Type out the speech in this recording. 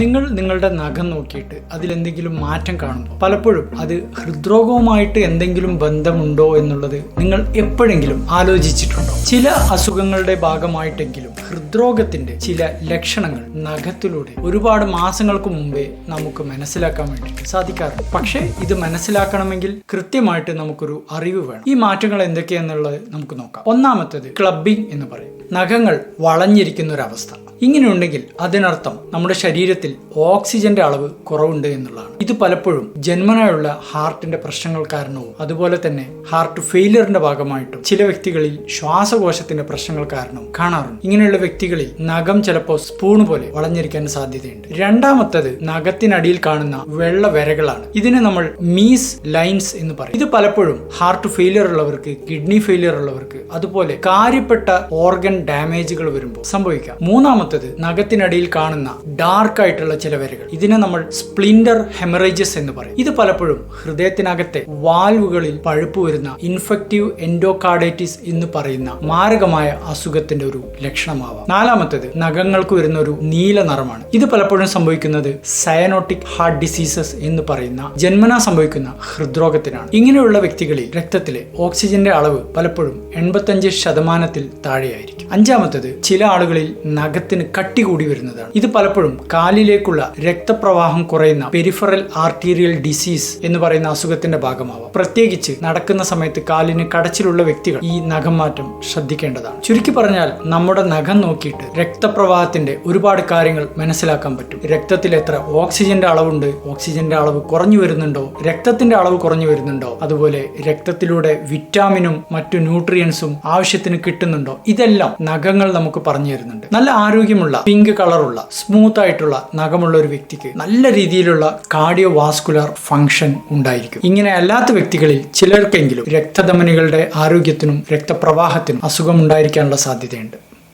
നിങ്ങൾ നിങ്ങളുടെ നഖം നോക്കിയിട്ട് അതിലെന്തെങ്കിലും മാറ്റം കാണുമ്പോൾ പലപ്പോഴും അത് ഹൃദ്രോഗവുമായിട്ട് എന്തെങ്കിലും ബന്ധമുണ്ടോ എന്നുള്ളത് നിങ്ങൾ എപ്പോഴെങ്കിലും ആലോചിച്ചിട്ടുണ്ടോ? ചില അസുഖങ്ങളുടെ ഭാഗമായിട്ടെങ്കിലും ഹൃദ്രോഗത്തിന്റെ ചില ലക്ഷണങ്ങൾ നഖത്തിലൂടെ ഒരുപാട് മാസങ്ങൾക്ക് മുമ്പേ നമുക്ക് മനസ്സിലാക്കാൻ വേണ്ടിയിട്ട് സാധിക്കാറുണ്ട്. പക്ഷേ ഇത് മനസ്സിലാക്കണമെങ്കിൽ കൃത്യമായിട്ട് നമുക്കൊരു അറിവ് വേണം. ഈ മാറ്റങ്ങൾ എന്തൊക്കെയെന്നുള്ളത് നമുക്ക് നോക്കാം. ഒന്നാമത്തേത് ക്ലബിംഗ് എന്ന് പറയും. നഖങ്ങൾ വളഞ്ഞിരിക്കുന്ന ഒരു അവസ്ഥ ഇങ്ങനെയുണ്ടെങ്കിൽ അതിനർത്ഥം നമ്മുടെ ശരീരത്തിൽ ഓക്സിജന്റെ അളവ് കുറവുണ്ട് എന്നുള്ളതാണ്. ഇത് പലപ്പോഴും ജന്മനായുള്ള ഹാർട്ടിന്റെ പ്രശ്നങ്ങൾ കാരണവും അതുപോലെ തന്നെ ഹാർട്ട് ഫെയിലിയറിന്റെ ഭാഗമായിട്ടും ചില വ്യക്തികളിൽ ശ്വാസകോശത്തിന്റെ പ്രശ്നങ്ങൾ കാരണവും കാണാറുണ്ട്. ഇങ്ങനെയുള്ള വ്യക്തികളിൽ നഖം ചിലപ്പോൾ സ്പൂൺ പോലെ വളഞ്ഞിരിക്കാൻ സാധ്യതയുണ്ട്. രണ്ടാമത്തത് നഖത്തിനടിയിൽ കാണുന്ന വെള്ള വരകളാണ്. ഇതിനെ നമ്മൾ മീസ് ലൈൻസ് എന്ന് പറയും. ഇത് പലപ്പോഴും ഹാർട്ട് ഫെയിലിയർ ഉള്ളവർക്ക് കിഡ്നി ഫെയിലിയർ ഉള്ളവർക്ക് അതുപോലെ കാര്യപ്പെട്ട ഓർഗൻ ഡാമേജുകൾ വരുമ്പോൾ സംഭവിക്കാം. മൂന്നാമത്തത് നഖത്തിനടിയിൽ കാണുന്ന ഡാർക്ക് ആയിട്ടുള്ള ചില വരകൾ. ഇതിനെ നമ്മൾ സ്പ്ലിൻഡർ ഹെമറേജസ് എന്ന് പറയും. ഇത് പലപ്പോഴും ഹൃദയത്തിനകത്തെ വാൽവുകളിൽ പഴുപ്പ് വരുന്ന ഇൻഫെക്റ്റീവ് എൻഡോകാർഡൈറ്റിസ് എന്ന് പറയുന്ന മാരകമായ അസുഖത്തിന്റെ ഒരു ലക്ഷണമാവാം. നാലാമത്തത് നഖങ്ങൾക്ക് വരുന്ന ഒരു നീല നിറമാണ്. ഇത് പലപ്പോഴും സംഭവിക്കുന്നത് സയനോട്ടിക് ഹാർട്ട് ഡിസീസസ് എന്ന് പറയുന്ന ജന്മനാ സംഭവിക്കുന്ന ഹൃദ്രോഗത്തിനാണ്. ഇങ്ങനെയുള്ള വ്യക്തികളിൽ രക്തത്തിലെ ഓക്സിജന്റെ അളവ് പലപ്പോഴും എൺപത്തഞ്ച് ശതമാനത്തിൽ താഴെയായിരിക്കും. അഞ്ചാമത്തത് ചില ആളുകളിൽ നഖത്തിന് കട്ടി കൂടി വരുന്നതാണ്. ഇത് പലപ്പോഴും കാലിലേക്കുള്ള രക്തപ്രവാഹം കുറയുന്ന പെരിഫറൽ ആർട്ടീരിയൽ ഡിസീസ് എന്ന് പറയുന്ന അസുഖത്തിന്റെ ഭാഗമാവാം. പ്രത്യേകിച്ച് നടക്കുന്ന സമയത്ത് കാലിന് കടച്ചിലുള്ള വ്യക്തികൾ ഈ നഖം മാറ്റം ശ്രദ്ധിക്കേണ്ടതാണ്. ചുരുക്കി പറഞ്ഞാൽ നമ്മുടെ നഖം നോക്കിയിട്ട് രക്തപ്രവാഹത്തിന്റെ ഒരുപാട് കാര്യങ്ങൾ മനസ്സിലാക്കാൻ പറ്റും. രക്തത്തിൽ എത്ര ഓക്സിജന്റെ അളവുണ്ട് ഓക്സിജന്റെ അളവ് കുറഞ്ഞു വരുന്നുണ്ടോ രക്തത്തിന്റെ അളവ് കുറഞ്ഞു വരുന്നുണ്ടോ അതുപോലെ രക്തത്തിലൂടെ വിറ്റാമിനും മറ്റു ന്യൂട്രിയൻസും ആവശ്യത്തിന് കിട്ടുന്നുണ്ടോ ഇതെല്ലാം നഖങ്ങൾ നമുക്ക് പറഞ്ഞു തരുന്നുണ്ട്. നല്ല ആരോഗ്യമുള്ള പിങ്ക് കളറുള്ള സ്മൂത്ത് ആയിട്ടുള്ള നഖമുള്ള ഒരു വ്യക്തിക്ക് നല്ല രീതിയിലുള്ള കാർഡിയോ വാസ്കുലർ ഫംഗ്ഷൻ ഉണ്ടായിരിക്കും. ഇങ്ങനെ അല്ലാത്ത വ്യക്തികളിൽ ചിലർക്കെങ്കിലും രക്തധമനികളുടെ ആരോഗ്യത്തിനും രക്തപ്രവാഹത്തിനും അസുഖം ഉണ്ടായിരിക്കാനുള്ള സാധ്യതയുണ്ട്.